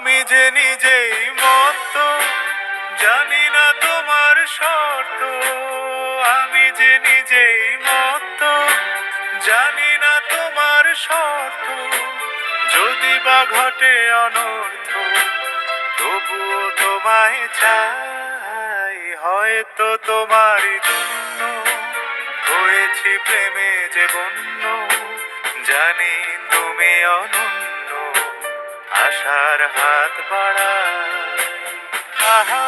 আমি যে নিজেই মত জানি না তোমার শর্ত। আমি যে নিজেই মত জানি না তোমার শর্ত। যদি বা ঘটে অনর্থ, তবুও তোমায় চাই। হয়তো তোমার জন্য হয়েছি প্রেমে যে বন্য জানি তুমি অনন্য আশার হাত আহা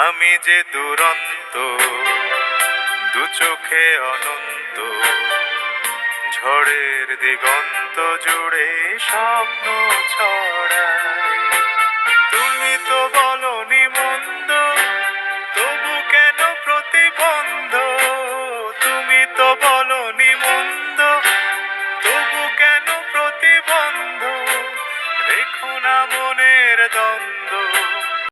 আমি যে দুরন্ত দু চোখে অনন্ত ঝড়ের দিগন্ত জুড়ে স্বপ্ন ছড়া তুমি তো বলো মন্দ, তবু কেন প্রতিবন্ধ? তুমি তো বলো মন্দ, তবু কেন প্রতিবন্ধ? দেখো না মনের দ্বন্দ্ব।